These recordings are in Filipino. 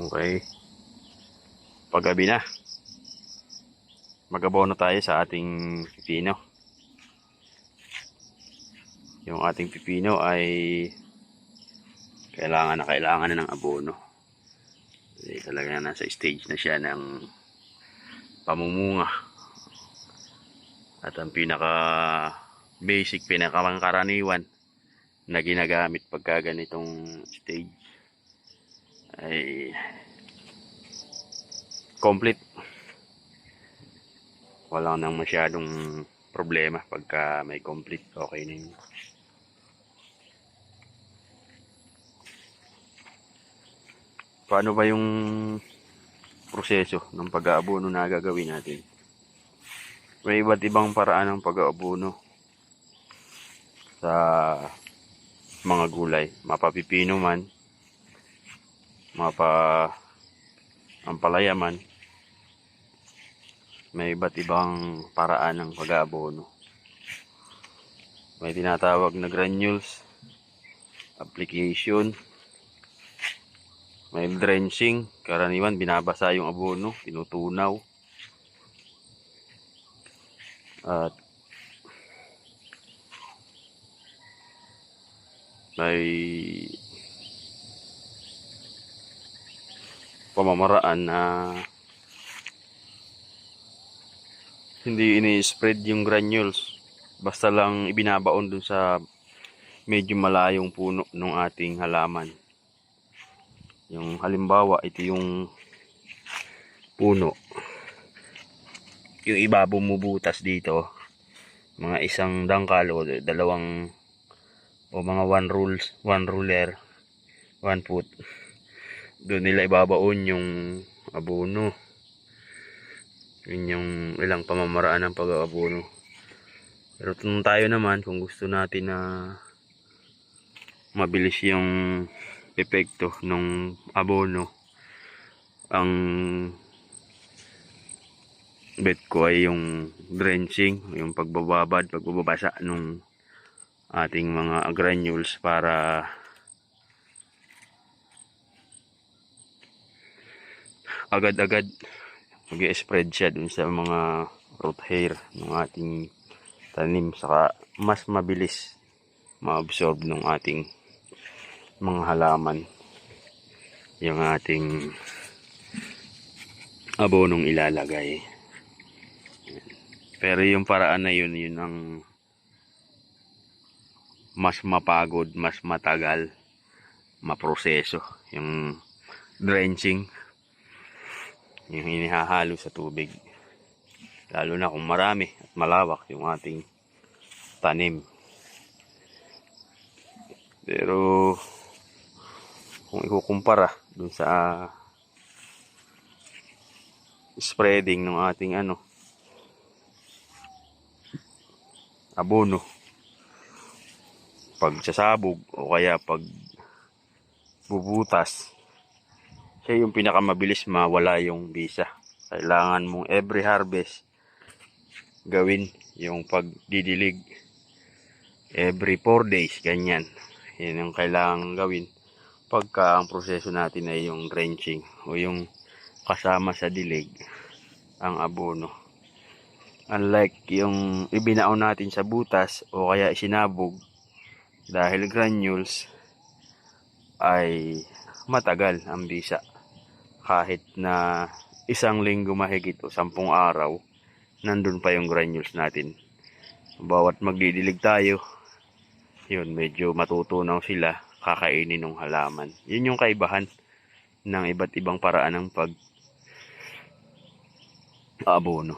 Okay. Paggabi na. Magabono tayo sa ating pipino. Yung ating pipino ay kailangan na kailangan na ng abono. Kasi talaga nasa stage na siya ng pamumunga. At ang pinaka basic, pinaka karaniwan na ginagamit pagka ganitong stage ay complete. Wala nang masyadong problema pagka may complete. Okay na yun. Paano ba yung proseso ng pag-aabono na gagawin natin? May iba't ibang paraan ng pag-aabono sa mga gulay. Mapapipino man, mapa ampalaya man. May iba't ibang paraan ng pag-aabono. May tinatawag na granules, application, may drenching, karaniwan binabasa yung abono, tinutunaw. At may pamamaraan na hindi ini-spread yung granules. Basta lang ibinabaon dun sa medyo malayong puno ng ating halaman. Yung halimbawa ito yung puno. Yung iba bumubutas dito mga isang dangkal o dalawang o mga one rules one ruler one foot doon nila ibabaon yung abono. Yun yung ilang pamamaraan ng pag-aabono. Pero kung tayo naman kung gusto natin na mabilis yung epekto ng abono ang bet ko ay yung drenching yung pagbababad pagbabasa nung ating mga granules para agad-agad. Mag-spread siya dun sa mga root hair ng ating tanim saka mas mabilis ma-absorb ng ating mga halaman yung ating abonong ilalagay. Pero yung paraan na yun yun ang mas mapagod mas matagal maproseso yung drenching yung inihahalo sa tubig. Lalo na kung marami at malawak yung ating tanim. Pero kung ikukumpara dun sa spreading ng ating ano abono pag sasabog o kaya pag bubutas siya yung pinakamabilis mawala yung bisa. Kailangan mong every harvest gawin yung pagdidilig. Every 4 days ganyan. Yan yung kailangan gawin pagka ang proseso natin ay yung drenching o yung kasama sa dilig ang abono. Unlike yung ibinaon natin sa butas o kaya isinabog dahil granules ay matagal ang bisa kahit na isang linggo mahigit o sampung araw nandun pa yung granules natin. Bawat magdidilig tayo yun medyo matutunaw sila kakainin ng halaman. Yun yung kaibahan ng iba't ibang paraan ng pag abono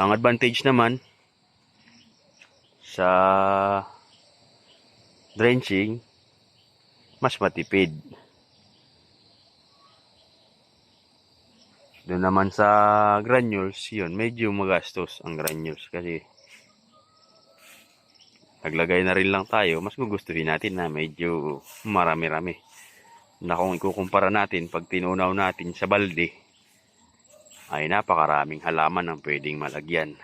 ang advantage naman sa drenching mas matipid doon naman sa granules yun medyo magastos ang granules kasi naglagay na rin lang tayo. Mas gugustuhin natin na medyo marami-rami na kung ikukumpara natin pag tinunaw natin sa balde ay napakaraming halaman ang pwedeng malagyan.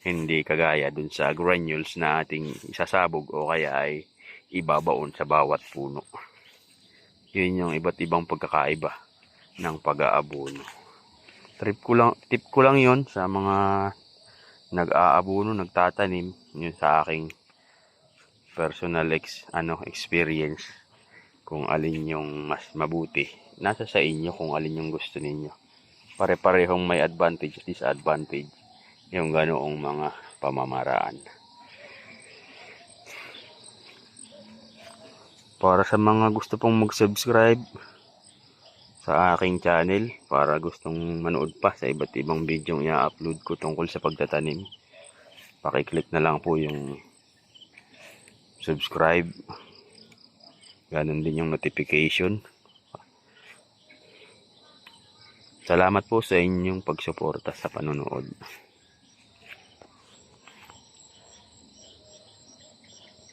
Hindi kagaya dun sa granules na ating isasabog o kaya ay ibabaon sa bawat puno. Yun yung iba't ibang pagkakaiba ng pag-aabono. Trip ko lang, tip ko lang 'yon sa mga nag-aabono, nagtatanim, yun sa aking personal ex, ano, experience kung alin yung mas mabuti. Nasa sa inyo kung alin yung gusto ninyo. Pare-parehong may advantage at disadvantage yung ganoong mga pamamaraan. Para sa mga gusto pong mag-subscribe sa aking channel, para gustong manood pa sa iba't ibang video i-upload ko tungkol sa pagtatanim, pakiclick na lang po yung subscribe. Ganon din yung notification. Salamat po sa inyong pagsuporta sa panonood.